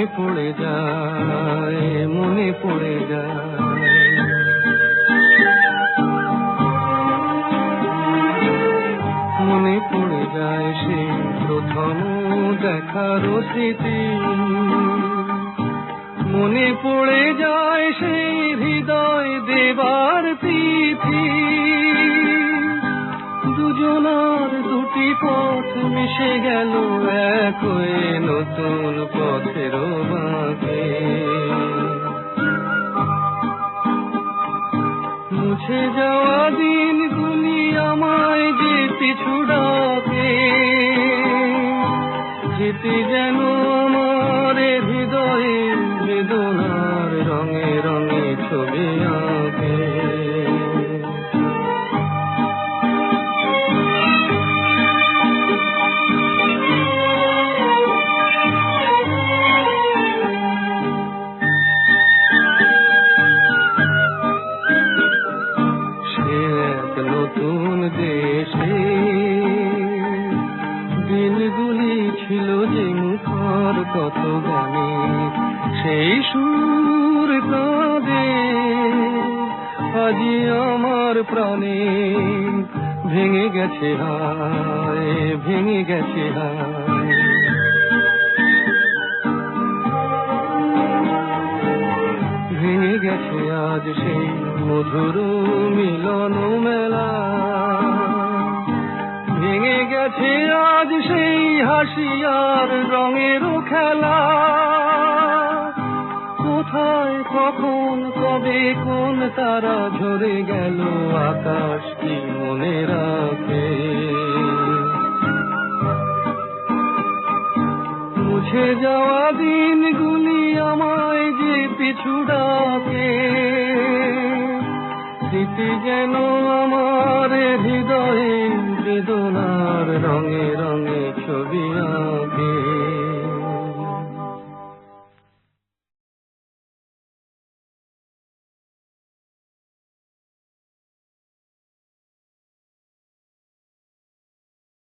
মনে পড়ে যায়, মনে পড়ে যায়। মনে পড়ে যায় সে প্রথম দেখার স্মৃতি। মনে পড়ে যায় দুজনার দুটি পথ মিশে গেল এক হয়ে নতুন পথের বাঁকে মুছে যাওয়া দিন গুলি আমায় যে পিছু স্মৃতি যেন আমার হৃদয়ে বেদনার রঙে রঙে ছবি আঁকে। ছিল যে মুখর কত গানে সেই সুর কাঁদে। আজি আমার প্রাণে ভেঙে গেছে হায়, ভেঙে গেছে হায়। ভেঙে গেছে আজ সেই মধুর মিলন মেলা। ভেঙে গেছে আজ সেই হাসি আর রঙের খেলা। কোথায়, কখন, কবে, কোন তারা ঝরে গেল, আকাশ কি মনে রাখে? মুছে যাওয়া দিনগুলি আমায় যে পিছু ডাকে। স্মৃতি যেন আমার হৃদয়ে বেদনার রঙে রঙে ছবি আঁকে।